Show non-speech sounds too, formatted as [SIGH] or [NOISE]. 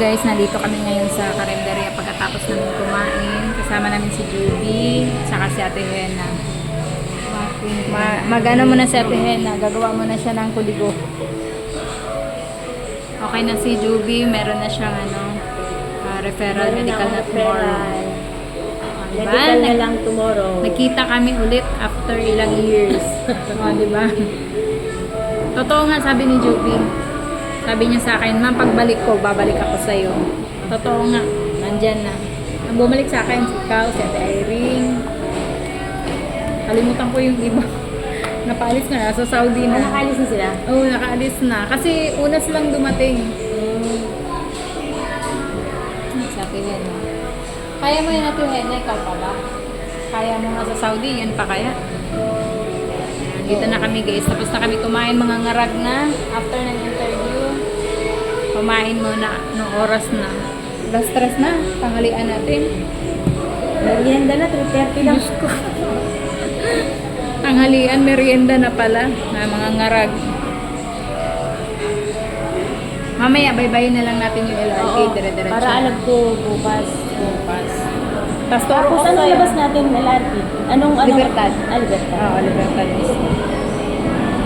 guys, nandito kami ngayon sa karinderya pagkatapos namin kumain. Kasama namin si Juby, saka si Ate Hena. Ma magano muna si Ate Hena, gagawa muna siya ng kuligo. Okay na si Juby, meron na siyang ano, ah, referral medical na tomorrow. Diba? Medical na lang tomorrow. Nagkita kami ulit after ilang years. [LAUGHS] o, di ba? Totoo nga sabi ni Juby. Sabi niya sa akin, ma'am, pagbalik ko, babalik ako sa'yo. Totoo nga, nandyan na. Ang bumalik sa akin, si Ikaw, si Irene. Kalimutan ko yung iba. [LAUGHS] Napaalis na, nasa Saudi Ah, na. nakaalis na sila? Oo, nakaalis na. Kasi unas lang dumating. Sa Ate Hena. Kaya mo yun Ate Hena, ikaw pa ba? Kaya mo nga sa Saudi, yan pa kaya? Dito na kami guys. Tapos na kami kumain mga ngarag na. After ng interview, kumain muna nung oras na. Alas stress na. Tanghalian natin. Merienda na, 3.30 lang. Diyos ko. Tanghalian, merienda na pala. Na mga ngarag. Mamaya, bye-bye na lang natin yung LRT. Oo, Dire-diretso. para alam ko bukas. Bukas. Tapos Tapos sa'yo. labas natin LRT? Anong, anong? Libertad. Ah, Libertad. Oo, Libertad.